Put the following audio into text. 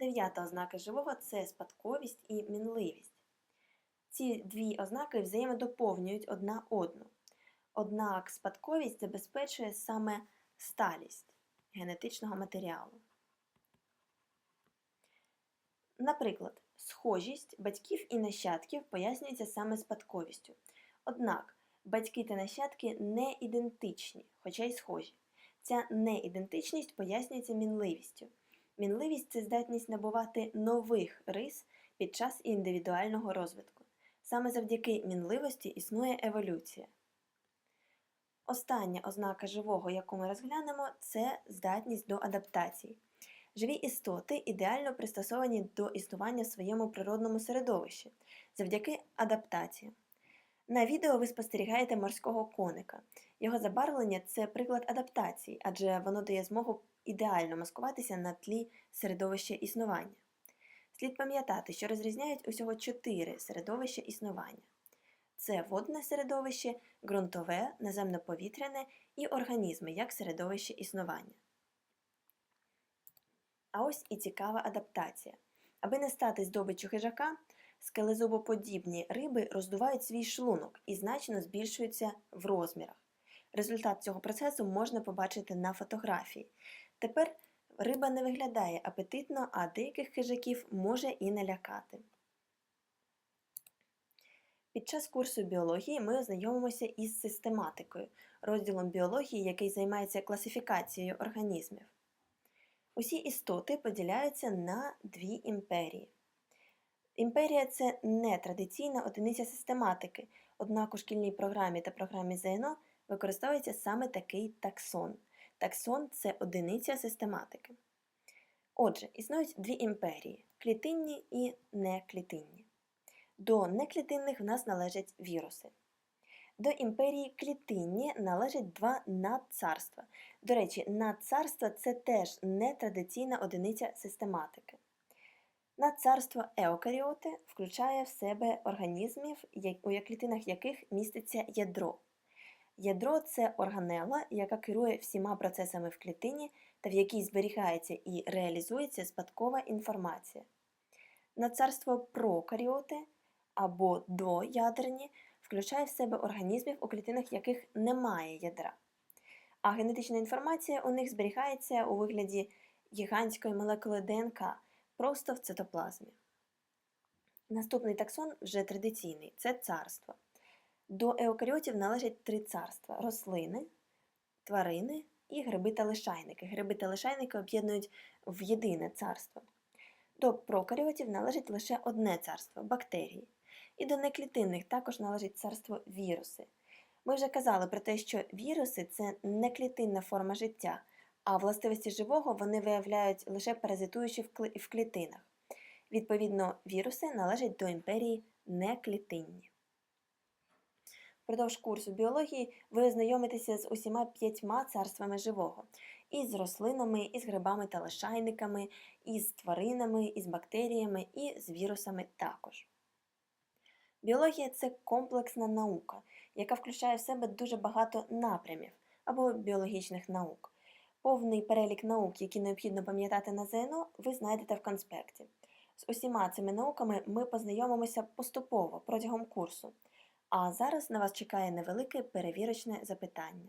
Дев'ята ознака живого це спадковість і мінливість. Ці дві ознаки взаємодоповнюють одна одну. Однак спадковість забезпечує саме сталість генетичного матеріалу. Наприклад, схожість батьків і нащадків пояснюється саме спадковістю. Однак батьки та нащадки не ідентичні, хоча й схожі. Ця неідентичність пояснюється мінливістю. Мінливість це здатність набувати нових рис під час індивідуального розвитку. Саме завдяки мінливості існує еволюція. Остання ознака живого, яку ми розглянемо, це здатність до адаптації. Живі істоти ідеально пристосовані до існування в своєму природному середовищі завдяки адаптації. На відео ви спостерігаєте морського коника. Його забарвлення це приклад адаптації, адже воно дає змогу ідеально маскуватися на тлі середовища існування. Слід пам'ятати, що розрізняють усього чотири середовища існування: це водне середовище, ґрунтове, наземно-повітряне і організми як середовище існування. А ось і цікава адаптація. Аби не стати здобиччю хижака, скелезубоподібні риби роздувають свій шлунок і значно збільшуються в розмірах. Результат цього процесу можна побачити на фотографії. Тепер риба не виглядає апетитно, а деяких хижаків може і налякати. Під час курсу біології ми ознайомимося із систематикою, розділом біології, який займається класифікацією організмів. Усі істоти поділяються на дві імперії. Імперія це не традиційна одиниця систематики, однак у шкільній програмі та програмі ЗНО використовується саме такий таксон. Таксон це одиниця систематики. Отже, існують дві імперії клітинні і неклітинні. До неклітинних в нас належать віруси. До імперії клітинні належать два надцарства. До речі, надцарства це теж нетрадиційна одиниця систематики. Надцарство еукаріоти включає в себе організмів, у клітинах яких міститься ядро. Ядро це органела, яка керує всіма процесами в клітині та в якій зберігається і реалізується спадкова інформація. Надцарство прокаріоти або доядерні включає в себе організмів, у клітинах яких немає ядра. А генетична інформація у них зберігається у вигляді гігантської молекули ДНК просто в цитоплазмі. Наступний таксон вже традиційний це царство. До еукаріотів належать три царства: рослини, тварини і гриби та лишайники. Гриби та лишайники об'єднують в єдине царство. До прокаріотів належить лише одне царство бактерії. І до неклітинних також належить царство віруси. Ми вже казали про те, що віруси це неклітинна форма життя, а властивості живого вони виявляють лише паразитуючи в клітинах. Відповідно, віруси належать до імперії неклітинні. Впродовж курсу біології ви ознайомитеся з усіма п'ятьма царствами живого, і з рослинами, і з грибами та лишайниками, і з тваринами, і з бактеріями, і з вірусами також. Біологія це комплексна наука, яка включає в себе дуже багато напрямів або біологічних наук. Повний перелік наук, які необхідно пам'ятати на ЗНО, ви знайдете в конспекті. З усіма цими науками ми познайомимося поступово протягом курсу. А зараз на вас чекає невелике перевірочне запитання.